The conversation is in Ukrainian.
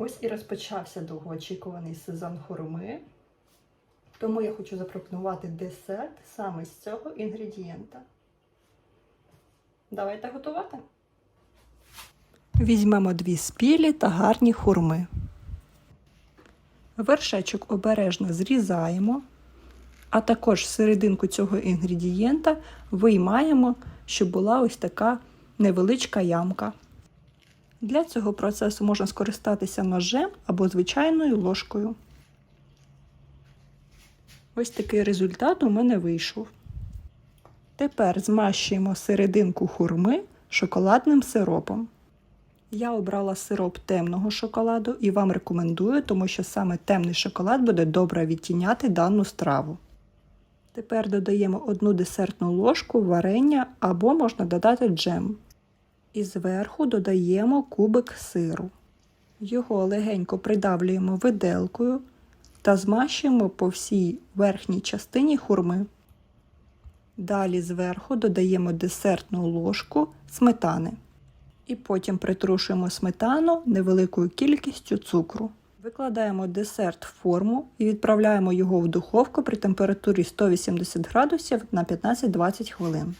Ось і розпочався довгоочікуваний сезон хурми. Тому я хочу запропонувати десерт саме з цього інгредієнта. Давайте готувати. Візьмемо дві спілі та гарні хурми. Вершечок обережно зрізаємо, а також серединку цього інгредієнта виймаємо, щоб була ось така невеличка ямка. Для цього процесу можна скористатися ножем або звичайною ложкою. Ось такий результат у мене вийшов. Тепер змащуємо серединку хурми шоколадним сиропом. Я обрала сироп темного шоколаду і вам рекомендую, тому що саме темний шоколад буде добре відтіняти дану страву. Тепер додаємо одну десертну ложку варення або можна додати джем. І зверху додаємо кубик сиру. Його легенько придавлюємо виделкою та змащуємо по всій верхній частині хурми. Далі зверху додаємо десертну ложку сметани. І потім притрушуємо сметану невеликою кількістю цукру. Викладаємо десерт в форму і відправляємо його в духовку при температурі 180 градусів на 15-20 хвилин.